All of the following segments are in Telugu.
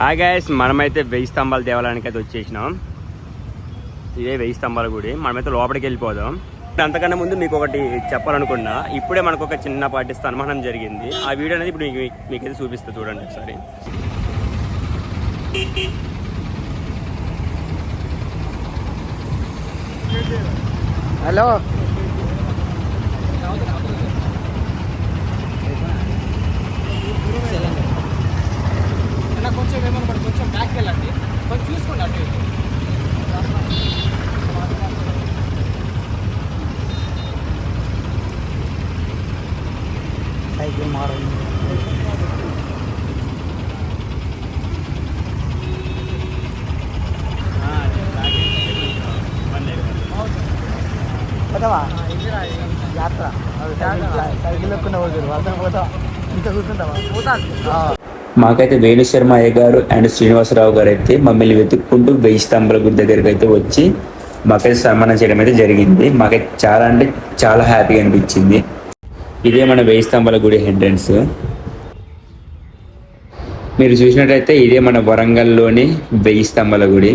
హాయ్ మనమైతే వెయ్యి స్తంభాల దేవాలయానికి అయితే వచ్చేసినాం. ఇదే వెయ్యి స్తంభాల గుడి. మనమైతే లోపలికి వెళ్ళిపోదాం. అంతకన్నా ముందు మీకు ఒకటి చెప్పాలనుకున్నా ఇప్పుడే మనకు ఒక చిన్న పాటి సన్మానం జరిగింది. ఆ వీడియో అనేది ఇప్పుడు మీకు మీకైతే చూపిస్తా చూడండి ఒకసారి. హలో. కొంచెం ఏమనుకోండి కొంచెం బ్యాక్ వెళ్ళండి. కొంచెం చూసుకోండి అటు ఇటు. సైకిల్ మారండి పోతావా? యాత్ర. సైకిల్ ఎక్కువ పోతావా? ఇంత కూర్చుంటావా పోతా మాకైతే వేణు శర్మ అయ్య గారు అండ్ శ్రీనివాసరావు గారు అయితే మమ్మల్ని వెతుక్కుంటూ వెయ్యి స్తంభాల గుడి దగ్గరికి అయితే వచ్చి మాకైతే సన్మానం చేయడం అయితే జరిగింది. మాకైతే చాలా అంటే చాలా హ్యాపీగా అనిపించింది. ఇదే మన వెయ్యి స్తంభాల గుడి ఎంట్రన్స్. మీరు చూసినట్టయితే ఇదే మన వరంగల్లోని వెయ్యి స్తంభాల గుడి.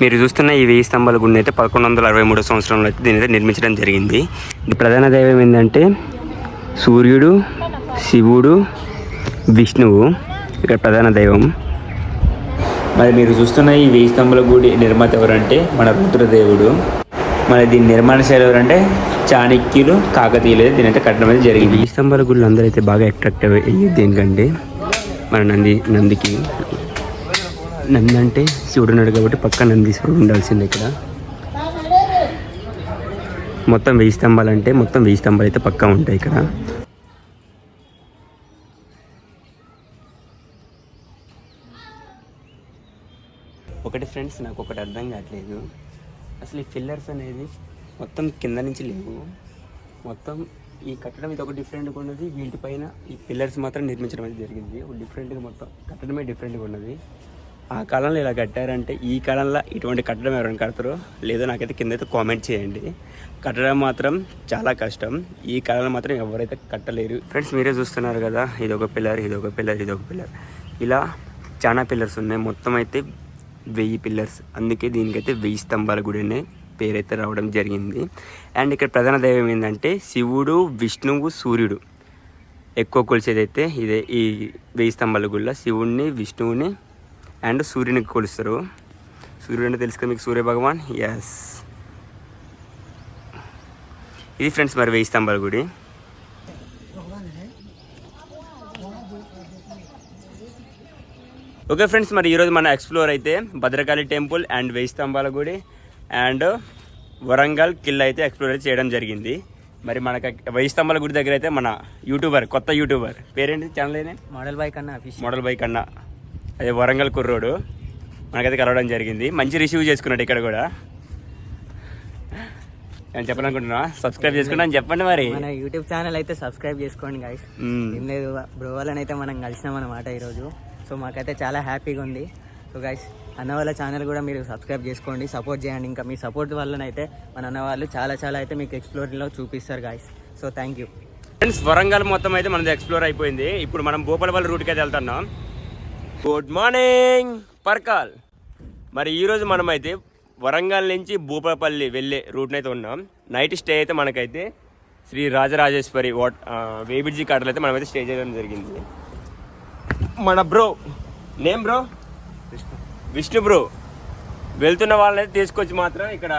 మీరు చూస్తున్న ఈ వెయ్యి స్తంభాల గుడిని అయితే పదకొండు వందల అరవై మూడో సంవత్సరంలో అయితే దీని అయితే నిర్మించడం జరిగింది. ప్రధాన దైవం ఏంటంటే సూర్యుడు శివుడు విష్ణువు. ఇక్కడ ప్రధాన దైవం. మరి మీరు చూస్తున్న ఈ వెయ్యి స్తంభాల గుడి నిర్మాత ఎవరంటే మన రుద్రదేవుడు. మరి దీని నిర్మాణ శైలి ఎవరంటే చాణక్యులు కాకతీయులు అయితే దీని అయితే కట్టడం అయితే ఈ జరిగింది. వెయ్యి స్తంభాల గుళ్ళు అందరూ అయితే బాగా అట్రాక్ట్ అయ్యేది దేనికంటే మన నంది నందికి నంది అంటే శివుడు ఉన్నాడు కాబట్టి పక్క నందీశ్వరుడు ఉండాల్సిందే ఇక్కడ. మొత్తం వెయ్యి స్తంభాలు అంటే మొత్తం వెయ్యి స్తంభాలు అయితే పక్కా ఉంటాయి ఇక్కడ. ఒకటి ఫ్రెండ్స్ నాకు ఒకటి అర్థం కావట్లేదు. అసలు ఈ ఫిల్లర్స్ అనేది మొత్తం కింద నుంచి లేవు. మొత్తం ఈ కట్టడం ఇది ఒక డిఫరెంట్గా ఉన్నది. వీటిపైన ఈ పిల్లర్స్ మాత్రం నిర్మించడం అనేది జరిగింది. ఒక డిఫరెంట్గా మొత్తం కట్టడమే డిఫరెంట్గా ఉన్నది. ఆ కాలంలో ఇలా కట్టారంటే ఈ కాలంలో ఇటువంటి కట్టడం ఎవరైనా కడతారో లేదో నాకైతే కింద అయితే కామెంట్ చేయండి. కట్టడం మాత్రం చాలా కష్టం. ఈ కాలంలో మాత్రం ఎవరైతే కట్టలేరు. ఫ్రెండ్స్ మీరే చూస్తున్నారు కదా ఇది ఒక పిల్లర్ ఇది ఒక పిల్లర్ ఇది ఒక పిల్లర్ ఇలా చాలా పిల్లర్స్ ఉన్నాయి. మొత్తం అయితే వెయ్యి పిల్లర్స్. అందుకే దీనికైతే వెయ్యి స్తంభాల గుడి అనే పేరైతే రావడం జరిగింది. అండ్ ఇక్కడ ప్రధాన దైవం ఏంటంటే శివుడు విష్ణువు సూర్యుడు. ఎక్కువ కొలిసేదైతే ఇదే ఈ వెయ్యి స్తంభాల గుడిలో శివుణ్ణి విష్ణువుని అండ్ సూర్యుని కొలుస్తారు. సూర్యుడు అంటే తెలుసు కదా మీకు సూర్య భగవాన్ ఎస్ ఇది ఫ్రెండ్స్ మరి వెయ్యి స్తంభాల గుడి. ఓకే ఫ్రెండ్స్ మరి ఈరోజు మన ఎక్స్ప్లోర్ అయితే భద్రకాళి టెంపుల్ అండ్ వెయ్యి స్తంభాల గుడి అండ్ వరంగల్ కిల్ అయితే ఎక్స్ప్లోర్ అయితే చేయడం జరిగింది. మరి మనకి వెయ్యి స్తంభాల గుడి దగ్గర అయితే మన యూట్యూబర్ కొత్త యూట్యూబర్. పేరేంటి ఛానల్ ఏనే మోడల్ బైక్ అన్న మోడల్ బైక్ అన్న అదే వరంగల్ కుర్రోడు. మనకైతే కలవడం జరిగింది. మంచి రిసీవ్ చేసుకున్నాడు ఇక్కడ కూడా. నేను చెప్పాలనుకుంటున్నా సబ్స్క్రైబ్ చేసుకున్నా అని చెప్పండి మరి. మన యూట్యూబ్ ఛానల్ అయితే సబ్స్క్రైబ్ చేసుకోండి మ్మ్. ఏం లేదు బ్రో వాళ్ళని అయితే మనం కలిసినాం అన్నమాట ఈరోజు. సో మాకైతే చాలా హ్యాపీగా ఉంది. సో గైస్ అన్న వాళ్ళ ఛానల్ కూడా మీరు సబ్స్క్రైబ్ చేసుకోండి సపోర్ట్ చేయండి. ఇంకా మీ సపోర్ట్ వల్లనైతే మన అన్న వాళ్ళు చాలా చాలా అయితే మీకు ఎక్స్ప్లోరింగ్లో చూపిస్తారు guys so thank you friends Warangal మొత్తం అయితే మనది ఎక్స్ప్లోర్ అయిపోయింది. ఇప్పుడు మనం భూపాలపల్లి రూట్కి అయితే వెళ్తున్నాం. Good morning Parkal. మరి ఈరోజు మనమైతే వరంగల్ నుంచి భూపాలపల్లి వెళ్ళే రూట్ని అయితే ఉన్నాం. నైట్ స్టే అయితే మనకైతే శ్రీ రాజరాజేశ్వరి వాట్ వేబిడ్జీ కాటలో అయితే మనమైతే స్టే చేయడం జరిగింది. మన bro. Name bro? Vishnu bro. వెళ్తున్న వాళ్ళని అయితే తీసుకొచ్చి మాత్రం ఇక్కడ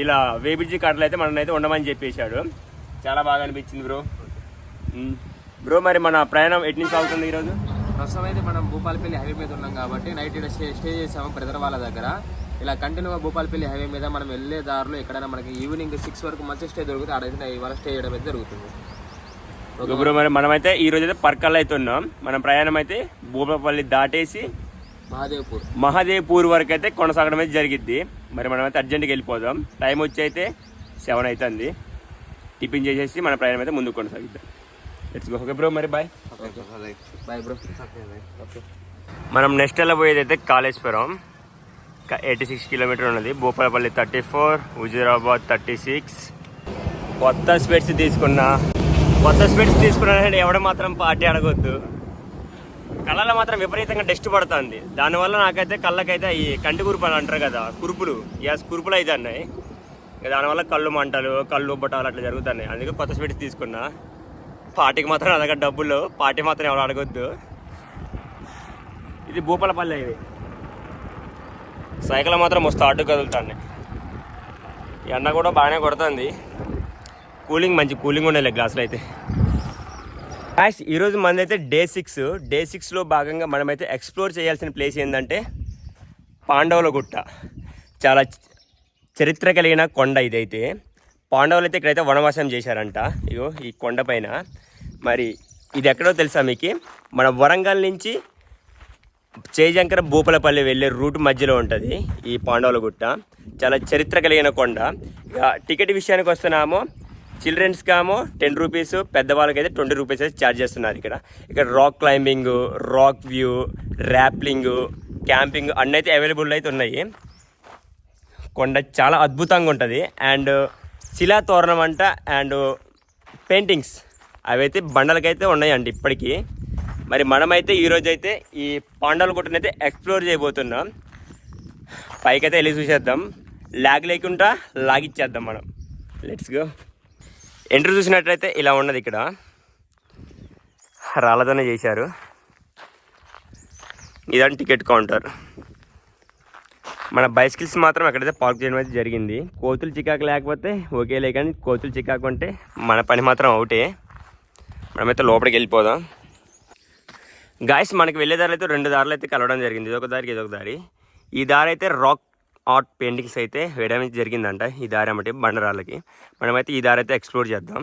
ఇలా వేబిజి కాటలో అయితే మనల్ని అయితే ఉండమని చెప్పేశాడు. చాలా బాగా అనిపించింది బ్రో. బ్రో మరి మన ప్రయాణం ఎట్ని సాగుతుంది ఈరోజు? ప్రస్తుతం అయితే మనం భూపాలపల్లి హైవే మీద ఉన్నాం కాబట్టి నైట్ ఇక్కడ స్టే స్టే చేసాము బ్రదర్ వాళ్ళ దగ్గర. ఇలా కంటిన్యూగా భూపాలపల్లి హైవే మీద మనం వెళ్ళే దారిలో ఎక్కడైనా మనకి ఈవినింగ్ సిక్స్ వరకు మంచి స్టే దొరికితే ఆడైతే ఇవాళ స్టే చేయడం అయితే జరుగుతుంది. ఓకే బ్రో మరి మనమైతే ఈ రోజు అయితే పర్కల్ అయితే ఉన్నాం. మన ప్రయాణం అయితే భూపాలపల్లి దాటేసి మహాదేవ్పూర్. మహాదేవ్పూర్ వరకు అయితే కొనసాగడం అయితే జరిగిద్ది. మరి మనమైతే అర్జెంట్గా వెళ్ళిపోదాం. టైం వచ్చి అయితే సెవెన్ అవుతుంది. టిఫిన్ చేసేసి మన ప్రయాణం అయితే ముందుకు కొనసాగిద్దాం. లెట్స్ గో ఓకే బ్రో మరి బాయ్ బాయ్ బ్రో మనం నెక్స్ట్ వెళ్ళబోయేది అయితే కాళేశ్వరం. ఎయిటీ సిక్స్ కిలోమీటర్ ఉన్నది. Bhupalpally thirty four Huzurabad thirty six కొత్త స్పెట్స్ తీసుకున్నా. కొత్త స్పెట్స్ తీసుకున్నా ఎవడ మాత్రం పార్టీ అడగొద్దు. కళ్ళలో మాత్రం విపరీతంగా డస్ట్ పడుతుంది. దానివల్ల నాకైతే కళ్ళకైతే ఈ కంటి కురుపు అని అంటారు కదా కురుపులు. గ్యాస్ కురుపులు అయితే అన్నాయి. ఇంకా దానివల్ల కళ్ళు మంటలు కళ్ళు ఉబ్బటాలు అట్లా జరుగుతున్నాయి. అందుకే కొత్త స్వీట్స్ తీసుకున్నా. పార్టీకి మాత్రం నా దగ్గర డబ్బులు పార్టీ మాత్రం ఎవరు అడగొద్దు. ఇది భూపాలపల్లి ఇది. సైకిల్ మాత్రం మస్తు అడ్డు కదులుతాయి ఎండ కూడా బాగానే కొడుతుంది. కూలింగ్ మంచి కూలింగ్ ఉండలే గ్లాసులు అయితే. గాయస్ ఈరోజు మనదైతే డే సిక్స్. డే సిక్స్లో భాగంగా మనమైతే ఎక్స్ప్లోర్ చేయాల్సిన ప్లేస్ ఏంటంటే పాండవుల గుట్ట. చాలా చరిత్ర కలిగిన కొండ ఇదైతే. పాండవులు అయితే ఇక్కడైతే వనవాసం చేశారంట. ఇగో ఈ కొండ పైన. మరి ఇది ఎక్కడో తెలుసా మీకు? మన వరంగల్ నుంచి చేజంకర భూపలపల్లి వెళ్ళే రూట్ మధ్యలో ఉంటుంది ఈ పాండవుల గుట్ట. చాలా చరిత్ర కలిగిన కొండ. ఇక టికెట్ విషయానికి వస్తున్నామో. చిల్డ్రన్స్ కామో టెన్ రూపీస్ పెద్దవాళ్ళకైతే ట్వంటీ రూపీస్ అయితే ఛార్జ్ చేస్తున్నారు ఇక్కడ. ఇక్కడ rock climbing rock view rappelling camping అన్నీ అయితే అవైలబుల్ అయితే ఉన్నాయి. కొండ చాలా అద్భుతంగా ఉంటుంది. అండ్ శిలా తోరణం అంట అండ్ పెయింటింగ్స్ అవైతే బండలకైతే ఉన్నాయండి ఇప్పటికీ. మరి మనమైతే ఈరోజు అయితే ఈ పాండవుల గుట్టనైతే ఎక్స్ప్లోర్ చేయబోతున్నాం. పైకైతే వెళ్ళి చూసేద్దాం. లాగ్ లేకుండా లాగిచ్చేద్దాం మనం. లెట్స్ గో ఎంట్రీ చూసినట్లయితే ఇలా ఉన్నది ఇక్కడ. రాళ్ళతోనే చేశారు. ఇదని టికెట్ కౌంటర్. మన బైసికల్స్ మాత్రం అక్కడైతే పార్క్ చేయడం అయితే జరిగింది. కోతులు చికాకు లేకపోతే ఓకేలే కానీ కోతులు చికాకు అంటే మన పని మాత్రం అవుటే. మనమైతే లోపలికి వెళ్ళిపోదాం. గాయస్ మనకి వెళ్ళే దారులు అయితే రెండు దారులు అయితే కలవడం జరిగింది. ఇదొక దారికి ఇదొక దారి. ఈ దారి అయితే రాక్ ఆర్ట్ పెయింటింగ్స్ అయితే వేయడం జరిగిందంట ఈ దారి అమ్మటి బండరాళ్ళకి. మనమైతే ఈ దారి అయితే ఎక్స్ప్లోర్ చేద్దాం.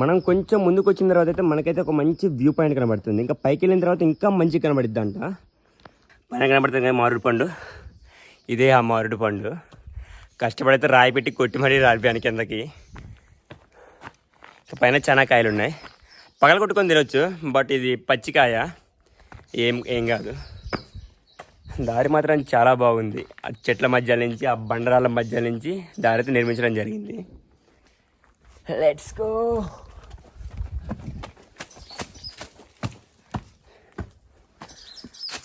మనం కొంచెం ముందుకు వచ్చిన తర్వాత అయితే మనకైతే ఒక మంచి వ్యూ పాయింట్ కనబడుతుంది. ఇంకా పైకి వెళ్ళిన తర్వాత ఇంకా మంచి కనబడుద్ది అంట పైన కనబడుతుంది కదా మారుడు పండు? ఇదే ఆ మారుడు పండు. కష్టపడితే రాయి పెట్టి కొట్టి మరీ రాలిపోయాను కిందకి. పైన చాలా కాయలు ఉన్నాయి పగల కొట్టుకొని తినొచ్చు బట్ ఇది పచ్చికాయ. ఏం ఏం కాదు. దారి మాత్రం చాలా బాగుంది. ఆ చెట్ల మధ్య నుంచి ఆ బండరాల మధ్య నుంచి దారి అయితే నిర్మించడం జరిగింది. లెట్స్ గో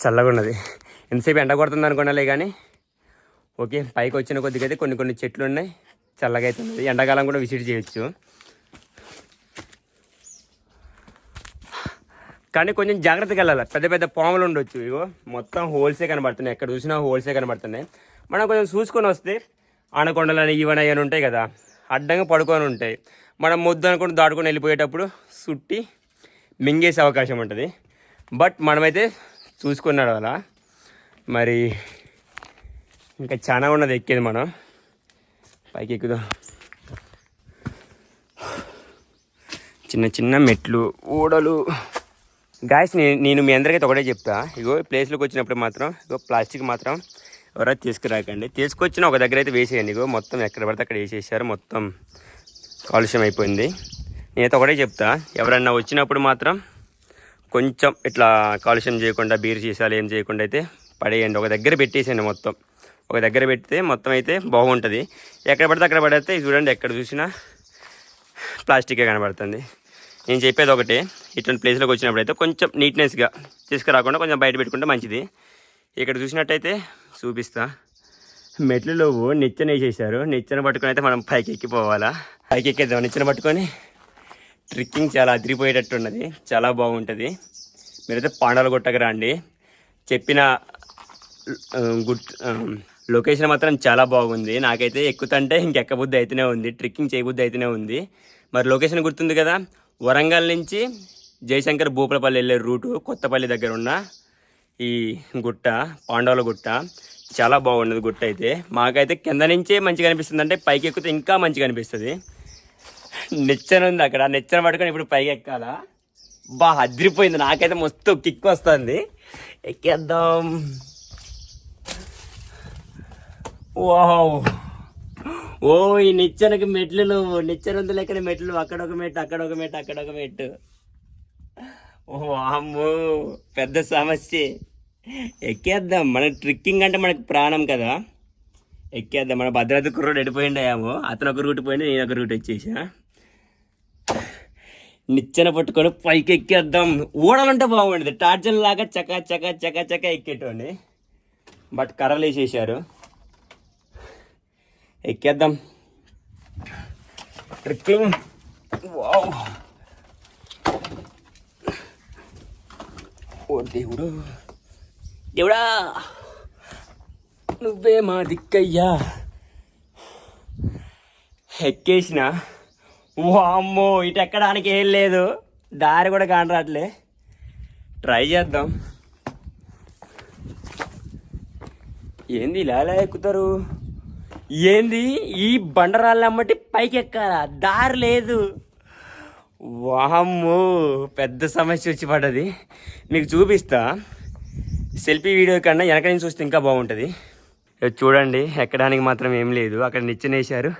చల్లగా ఉన్నది. ఎంతసేపు ఎండ కొడుతుంది అనుకున్నాలే కానీ ఓకే పైకి వచ్చిన కొద్దిగా అయితే కొన్ని కొన్ని చెట్లు ఉన్నాయి. చల్లగా అయితే ఉన్నది. ఎండాకాలం కూడా విజిట్ చేయొచ్చు. కానీ కొంచెం జాగ్రత్తగా వెళ్ళాలి. పెద్ద పెద్ద పాములు ఉండొచ్చు. ఇగో మొత్తం హోల్సే కనబడుతున్నాయి. ఎక్కడ చూసినా హోల్సే కనబడుతున్నాయి. మనం కొంచెం చూసుకొని వస్తే అనకొండలని ఇవని అని ఉంటాయి కదా అడ్డంగా పడుకొని ఉంటాయి. మనం ముద్దు అనుకుని దాటుకొని వెళ్ళిపోయేటప్పుడు సుట్టి మింగేసే అవకాశం ఉంటుంది. బట్ మనమైతే చూసుకున్నాడు అలా మరి ఇంకా చాలా ఉన్నది ఎక్కేది మనం. పైకి ఎక్కుదాం. చిన్న చిన్న మెట్లు ఊడలు. గాయస్ నేను నేను మీ అందరికైతే ఒకటే చెప్తా. ఇగో ప్లేస్లోకి వచ్చినప్పుడు మాత్రం ఇగో ప్లాస్టిక్ మాత్రం ఎవరైతే తీసుకురాకండి. తీసుకొచ్చిన ఒక దగ్గర అయితే వేసేయండి. ఇగో మొత్తం ఎక్కడ పడితే అక్కడ వేసేసారు. మొత్తం కాలుష్యం అయిపోయింది. నేనైతే ఒకటే చెప్తా. ఎవరన్నా వచ్చినప్పుడు మాత్రం కొంచెం ఇట్లా కాలుష్యం చేయకుండా బీర్ సీసాలు ఏం చేయకుండా అయితే పడేయండి. ఒక దగ్గర పెట్టేసేయండి మొత్తం. ఒక దగ్గర పెడితే మొత్తం అయితే బాగుంటుంది. ఎక్కడ పడితే అక్కడ పడితే చూడండి ఎక్కడ చూసినా ప్లాస్టికే కనబడుతుంది. నేను చెప్పేది ఒకటి. ఇటువంటి ప్లేస్లోకి వచ్చినప్పుడు అయితే కొంచెం నీట్నెస్గా తీసుకురాకుండా కొంచెం బయట పెట్టుకుంటే మంచిది. ఇక్కడ చూసినట్టయితే చూపిస్తా. మెట్లలో నిచ్చెన వేసేసారు నిచ్చెన పట్టుకొని అయితే మనం పైకి ఎక్కిపోవాలా? పైకి ఎక్కేద్దాం. నిచ్చెన పట్టుకొని ట్రిక్కింగ్ చాలా అదిరిపోయేటట్టు ఉన్నది. చాలా బాగుంటుంది. మీరైతే పాండాలు కొట్టకు రండి. చెప్పిన ఆ, గుట్ లొకేషన్ మాత్రం చాలా బాగుంది. నాకైతే ఎక్కుతుంటే ఇంకెక్కబుద్ధి అయితేనే ఉంది. ట్రిక్కింగ్ చేయబుద్ధి అయితేనే ఉంది. మరి లొకేషన్ గుర్తుంది కదా? వరంగల్ నుంచి జయశంకర్ భూపలపల్లి వెళ్ళే రూటు కొత్తపల్లి దగ్గర ఉన్న ఈ గుట్ట పాండవుల గుట్ట. చాలా బాగున్నది గుట్ట అయితే. మాకైతే కింద నుంచే మంచిగా అనిపిస్తుంది. అంటే పైకి ఎక్కితే ఇంకా మంచిగా అనిపిస్తుంది. నిచ్చెన ఉంది అక్కడ. నిచ్చెన పట్టుకొని ఇప్పుడు పైకి ఎక్కాలా? బా అదిరిపోయింది. నాకైతే మస్తు కిక్ వస్తుంది. ఎక్కేద్దాం. వావ్. ఓ ఈ నిచ్చెనకి మెట్లు నువ్వు నిచ్చెన ఉంది లెక్కన మెట్లు అక్కడ ఒక మెట్టు అక్కడ ఒక మెట్టు. అక్కడ ఒక మెట్టు ఓ అమ్మో పెద్ద సమస్య. ఎక్కేద్దాం మన ట్రిక్కింగ్ అంటే మనకు ప్రాణం కదా. ఎక్కేద్దాం మన భద్రాద్రి కుర్రోడు ఎడిపోయిండాయేమో అతను ఒక రూట్ పోయింది నేను ఒక రూట్ వచ్చేసా నిచ్చెన పట్టుకొని పైకి ఎక్కేద్దాం ఊడాలంటే బాగుండేది. టార్జన్ లాగా చక చక చక చక ఎక్కేటోని బట్ కర్రలు వేసేసారు ఎక్కేద్దాం. Trekking wow. ఓ దేవుడు. దేవుడా. నువ్వే మా దిక్కయ్యా. ఎక్కేసిన. వామ్మో ఇటు ఎక్కడానికి ఏం లేదు. దారి కూడా కానరాట్లే. ట్రై చేద్దాం. ఏంది ఇలా ఎలా ఎక్కుతారు? ఏంది? ఈ బండరాళ్ళు అమ్మటి పైకి ఎక్కాలా దారి లేదు. వామ్మో పెద్ద సమస్య వచ్చి పడ్డది. మీకు చూపిస్తా. సెల్ఫీ వీడియో కన్నా వెనక నుంచి చూస్తే ఇంకా బాగుంటుంది. చూడండి ఎక్కడానికి మాత్రం ఏం లేదు. అక్కడ నిచ్చనేసారు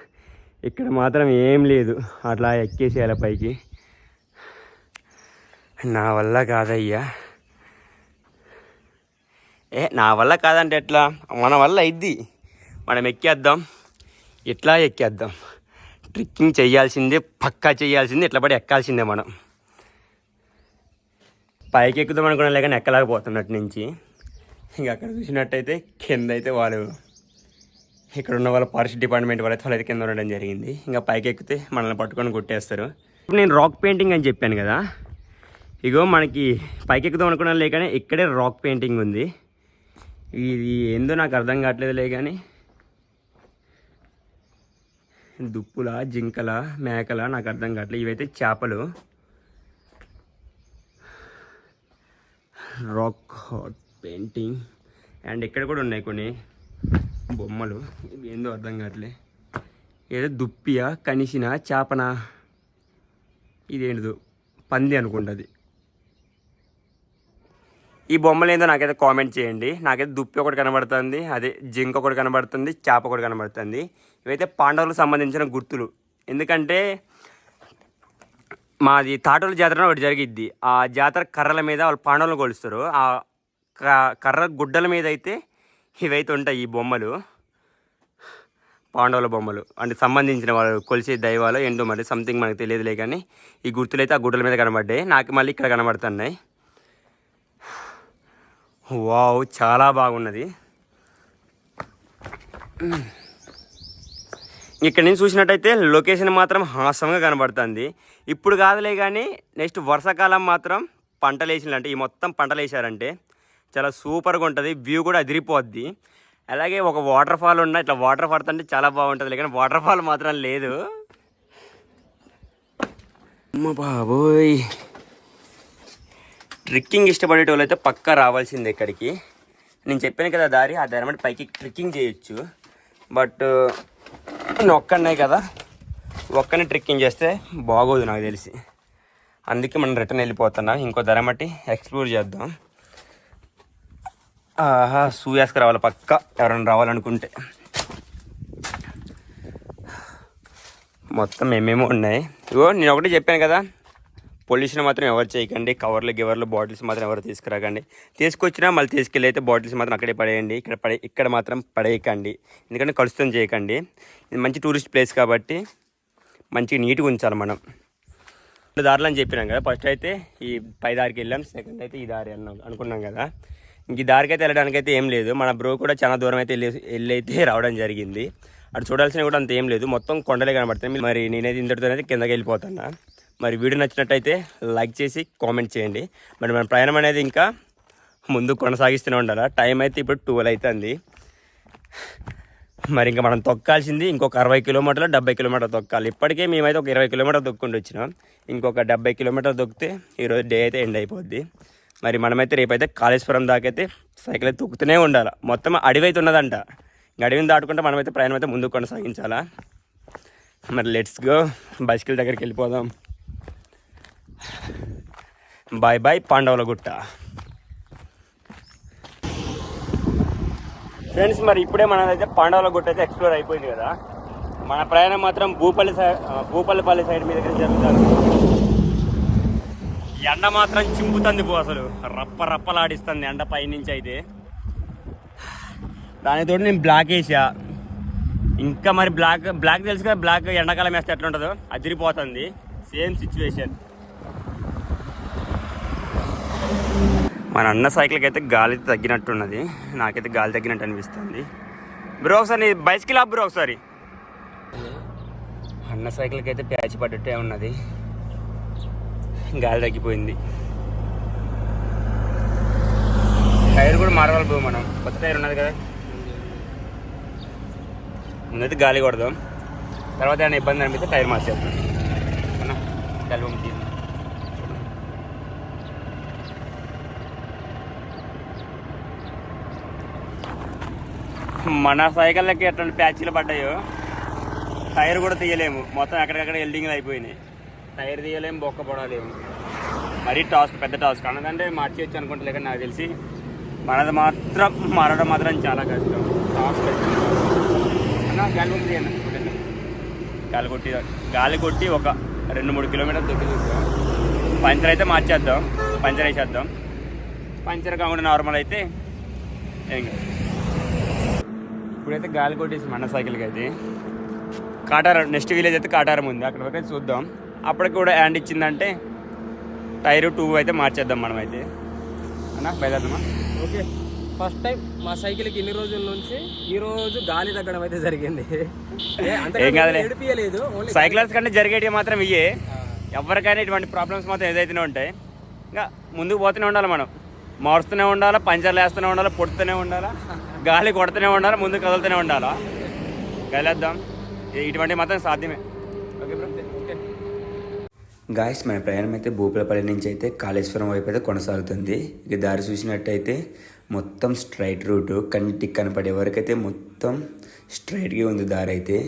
ఇక్కడ మాత్రం ఏం లేదు. అట్లా ఎక్కేసేయాలి పైకి. నా వల్ల కాదయ్యా. ఏ నా వల్ల కాదంటే ఎట్లా? మన వల్ల ఇద్ది మనం ఎక్కేద్దాం. ఇట్లా ఎక్కేద్దాం. ట్రిక్కింగ్ చేయాల్సిందే పక్కా చేయాల్సిందే ఇట్లా పడి ఎక్కాల్సిందే మనం. పైకి ఎక్కుదాం అనుకున్నా లేక ఎక్కలేకపోతున్నట్టు నుంచి. ఇంకా అక్కడ చూసినట్టయితే కింద అయితే వాళ్ళు ఇక్కడ ఉన్న వాళ్ళ ఫారెస్ట్ డిపార్ట్మెంట్ వాళ్ళైతే వాళ్ళైతే కింద ఉండడం జరిగింది. ఇంకా పైకి ఎక్కితే మనల్ని పట్టుకొని కొట్టేస్తారు. ఇప్పుడు నేను రాక్ పెయింటింగ్ అని చెప్పాను కదా. ఇగో మనకి పైకి ఎక్కుదాం అనుకున్నాను లేకనే ఇక్కడే రాక్ పెయింటింగ్ ఉంది. ఇది ఏందో నాకు అర్థం కావట్లేదులే కానీ దుప్పుల జింకల మేకల నాకు అర్థం కావట్లేదు ఇవైతే చేపలు. రాక్ హాట్ పెయింటింగ్ అండ్ ఇక్కడ కూడా ఉన్నాయి కొన్ని బొమ్మలు. ఇవి ఏందో అర్థం కావట్లే. ఏదో దుప్పియా కనిసిన చేపన? ఇదేంటిదో? పంది అనుకుంటుంది ఈ బొమ్మలు ఏందో నాకైతే కామెంట్ చేయండి. నాకైతే దుప్పి ఒకటి కనబడుతుంది అదే జింక ఒకటి కనబడుతుంది చేప ఒకటి కనబడుతుంది. ఇవైతే పాండవులకు సంబంధించిన గుర్తులు. ఎందుకంటే మాది తాటోల జాతర ఒకటి జరిగిద్ది. ఆ జాతర కర్రల మీద వాళ్ళు పాండవులను కొలుస్తారు. ఆ కర్ర గుడ్డల మీద అయితే ఇవైతే ఉంటాయి ఈ బొమ్మలు. పాండవుల బొమ్మలు. అంటే సంబంధించిన వాళ్ళు కొలిసే దైవాలు ఏంటో మరి సంథింగ్ మనకు తెలియదులే కానీ ఈ గుర్తులు అయితే ఆ గుడ్డల మీద కనబడ్డాయి. నాకు మళ్ళీ ఇక్కడ కనబడుతున్నాయి. వావ్ చాలా బాగున్నది. ఇక్కడ నుంచి చూసినట్టయితే లొకేషన్ మాత్రం హాసంగా కనబడుతుంది. ఇప్పుడు కాదులే కానీ నెక్స్ట్ వర్షాకాలం మాత్రం పంటలు అంటే ఈ మొత్తం పంటలు వేసారంటే చాలా సూపర్గా ఉంటుంది వ్యూ కూడా అదిరిపోద్ది. అలాగే ఒక వాటర్ ఫాల్ ఉన్న ఇట్లా వాటర్ పడుతుంటే చాలా బాగుంటుంది కానీ వాటర్ ఫాల్ మాత్రం లేదు. అమ్మ బాబోయ్. ట్రెక్కింగ్ ఇష్టపడే అయితే పక్కా రావాల్సిందే ఇక్కడికి. నేను చెప్పాను కదా దారి ఆ దారి అంటే పైకి ట్రెక్కింగ్ చేయొచ్చు. బట్ నేను ఒక్కనే కదా. ఒక్కనే ట్రెక్కింగ్ చేస్తే బాగోదు నాకు తెలిసి. అందుకే మనం రిటర్న్ వెళ్ళిపోతున్నాం. ఇంకో ధర మట్టి ఎక్స్ప్లోర్ చేద్దాం. ఆహా సూయాస్కి రావాలి పక్క? ఎవరైనా రావాలనుకుంటే. మొత్తం ఏమేమో ఉన్నాయి. ఇగో నేను ఒకటి చెప్పాను కదా. పొల్యూషన్ మాత్రం ఎవరు చేయకండి. కవర్లు గివర్లు బాటిల్స్ మాత్రం ఎవరు తీసుకురాకండి. తీసుకొచ్చినా మళ్ళీ తీసుకెళ్ళి అయితే బాటిల్స్ మాత్రం అక్కడే పడేయండి. ఇక్కడ పడే ఇక్కడ మాత్రం పడేయకండి. ఎందుకంటే కలుషితం చేయకండి. ఇది మంచి టూరిస్ట్ ప్లేస్ కాబట్టి మంచిగా నీట్గా ఉంచాలి మనం. దారిలో దారులు అని చెప్పినాం కదా. ఫస్ట్ అయితే ఈ పై దారికి వెళ్ళాం. సెకండ్ అయితే ఈ దారి వెళ్ళాం అనుకున్నాం కదా. ఇంక ఈ దారికి అయితే వెళ్ళడానికి అయితే ఏం లేదు. మన బ్రో కూడా చాలా దూరం అయితే వెళ్ళి వెళ్ళి అయితే రావడం జరిగింది. అటు చూడాల్సిన కూడా అంత ఏం లేదు. మొత్తం కొండలే కనబడతాయి మరి నేనైతే ఇంతటితోనైతే కిందకి వెళ్ళిపోతున్నా. మరి వీడియో నచ్చినట్టయితే లైక్ చేసి కామెంట్ చేయండి. మరి మన ప్రయాణం అనేది ఇంకా ముందు కొనసాగిస్తూనే ఉండాలి? టైం అయితే ఇప్పుడు ట్వెల్వ్ అవుతుంది మరి ఇంకా మనం తొక్కాల్సింది ఇంకొక అరవై కిలోమీటర్లు డెబ్బై కిలోమీటర్లు తొక్కాలి. ఇప్పటికే మేమైతే ఒక ఇరవై కిలోమీటర్లు తొక్కుంటూ వచ్చినాం. ఇంకొక డెబ్బై కిలోమీటర్లు తొక్కితే ఈరోజు డే అయితే ఎండ్ అయిపోద్ది. మరి మనమైతే రేపైతే కాళేశ్వరం దాకైతే సైకిల్ అయితే తొక్కుతూనే ఉండాలి? మొత్తం అడవి అయితే ఉన్నదంట. ఇంక అడవిని దాటుకుంటే మనమైతే ప్రయాణం అయితే ముందుకు కొనసాగించాలా? మరి లెట్స్ గో. బైసికల్ దగ్గరికి వెళ్ళిపోదాం. బాయ్ బాయ్ పాండవుల గుట్ట. ఫ్రెండ్స్ మరి ఇప్పుడే మనదైతే పాండవుల గుట్ట అయితే ఎక్స్ప్లోర్ అయిపోయింది కదా. మన ప్రయాణం మాత్రం భూపల్లి సైడ్ భూపల్లిపల్లి సైడ్ మీద జరుగుతుంది. ఎండ మాత్రం చింపుతుంది పో అసలు. రప్ప రప్పలాడిస్తుంది ఎండ పైనుంచి అయితే. దానితో నేను బ్లాక్ వేసా ఇంకా మరి బ్లాక్ బ్లాక్ తెలుసు కదా బ్లాక్ ఎండాకాలం వేస్తే ఎట్లా ఉంటుందో అదిరిపోతుంది. Same situation. మన అన్న సైకిల్కి అయితే గాలి తగ్గినట్టున్నది. నాకైతే గాలి తగ్గినట్టు అనిపిస్తుంది. బ్రో ఒకసారి నీ బైస్కిల్ ఆప్ బ్రో ఒకసారి. అన్న సైకిల్కి అయితే ప్యాచ్ పడ్డట్టే ఉన్నది. గాలి తగ్గిపోయింది. టైర్ కూడా మారవాలి బ్రో మనం. కొత్త టైర్ ఉన్నది కదా. ముందైతే గాలి కొడదాం. తర్వాత ఏమైనా ఇబ్బంది అనిపిస్తే టైర్ మార్చేద్దాం. అన్న మన సైకిళ్ళకి ఎట్లాంటి ప్యాచీలు పడ్డాయో టైర్ కూడా తీయలేము. మొత్తం ఎక్కడికక్కడ ఎల్డింగ్లు అయిపోయినాయి. టైర్ తీయలేము బొక్క పడలేము మరీ టాస్క్ పెద్ద టాస్క్ అన్నదంటే మార్చేయచ్చు అనుకుంటలే కానీ నాకు తెలిసి మనది మాత్రం మారడం మాత్రం చాలా కష్టం. టాస్క్ అన్న గాలి కొట్టి గాలి కొట్టి గాలి కొట్టి ఒక రెండు మూడు కిలోమీటర్లు దొరికి చూస్తాం పంచర్ అయితే మార్చేద్దాం. పంచర్ వేసేద్దాం. పంచర్ కాకుండా నార్మల్ అయితే ఏం కాదు. ఇప్పుడైతే గాలి కొట్టేసి మన సైకిల్కి అయితే. కాటారం నెక్స్ట్ విలేజ్ అయితే కాటారం ఉంది. అక్కడ వరకు అయితే చూద్దాం. అప్పటికి కూడా హ్యాండ్ ఇచ్చిందంటే టైర్ టూ అయితే మార్చేద్దాం మనం అయితే. అన్న బయలుదేరదామా ఓకే. ఫస్ట్ టైం మా సైకిల్కి ఇన్ని రోజుల నుంచి ఈ రోజు గాలి తగ్గడం అయితే జరిగింది. ఏ, ఓన్లీ సైక్లర్స్ కంటే జరిగేటివి మాత్రం ఇయ్యే. ఎవరికైనా ఇటువంటి ప్రాబ్లమ్స్ మాత్రం ఏదైతేనే ఉంటాయి. ఇంకా ముందుకు పోతూనే ఉండాలి మనం. మారుస్తూనే ఉండాలా పంచర్లు వేస్తూనే ఉండాలా పొడుతూనే ఉండాలా గాలి కొడుతూనే ఉండాలా ముందు కదులుతూనే ఉండాలా? వెళ్ళేద్దాం ఇటువంటివి మాత్రం సాధ్యమే. ఓకే ఓకే గాయస్ మన ప్రయాణం అయితే భూపాలపల్లి నుంచి అయితే కాళేశ్వరం వైపు అయితే కొనసాగుతుంది. ఇక దారి చూసినట్టయితే మొత్తం స్ట్రైట్ రూట్ కంటికి కనపడే వరకైతే మొత్తం స్ట్రైట్గా ఉంది దారి అయితే.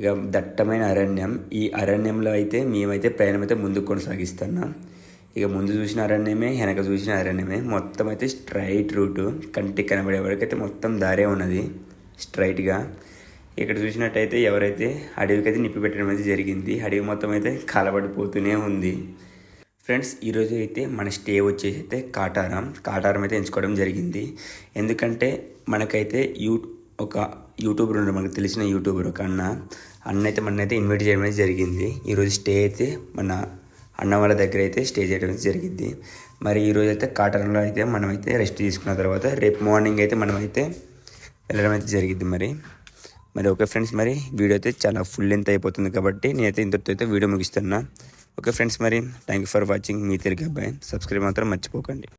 ఇక దట్టమైన అరణ్యం. ఈ అరణ్యంలో అయితే మేమైతే ప్రయాణం అయితే ముందుకు కొనసాగిస్తున్నాం. ఇక ముందు చూసిన అరణ్యమే వెనక చూసిన అరణ్యమే. మొత్తం అయితే స్ట్రైట్ రూటు కంటికి కనబడే వరకైతే మొత్తం దారే ఉన్నది. స్ట్రైట్గా ఇక్కడ చూసినట్టయితే ఎవరైతే అడవికి అయితే నిప్పి పెట్టడం అయితే జరిగింది. అడవి మొత్తం అయితే కాలబడిపోతూనే ఉంది. ఫ్రెండ్స్ ఈరోజు అయితే మన స్టే వచ్చేసి అయితే కాటారం. కాటారం అయితే ఎంచుకోవడం జరిగింది. ఎందుకంటే మనకైతే యూ ఒక యూట్యూబర్ ఉండడం మనకు తెలిసిన యూట్యూబర్ ఒక అన్న. అన్న అయితే మన అయితే ఇన్వైట్ చేయడం అయితే జరిగింది. ఈరోజు స్టే అయితే మన అన్న వాళ్ళ దగ్గర అయితే స్టే చేయడం జరిగింది మరి ఈరోజు అయితే కాటన్లో అయితే మనమైతే రెస్ట్ తీసుకున్న తర్వాత రేపు మార్నింగ్ అయితే మనమైతే వెళ్ళడం అయితే జరిగింది మరి. మరి ఓకే ఫ్రెండ్స్ మరి వీడియో అయితే చాలా ఫుల్ లెంత్ అయిపోతుంది కాబట్టి నేనైతే ఇంతటితో అయితే వీడియో ముగిస్తున్నా. ఓకే ఫ్రెండ్స్ మరి థ్యాంక్ యూ ఫర్ వాచింగ్. మీ తిరిగి అబ్బాయి. సబ్స్క్రైబ్ మాత్రం మర్చిపోకండి.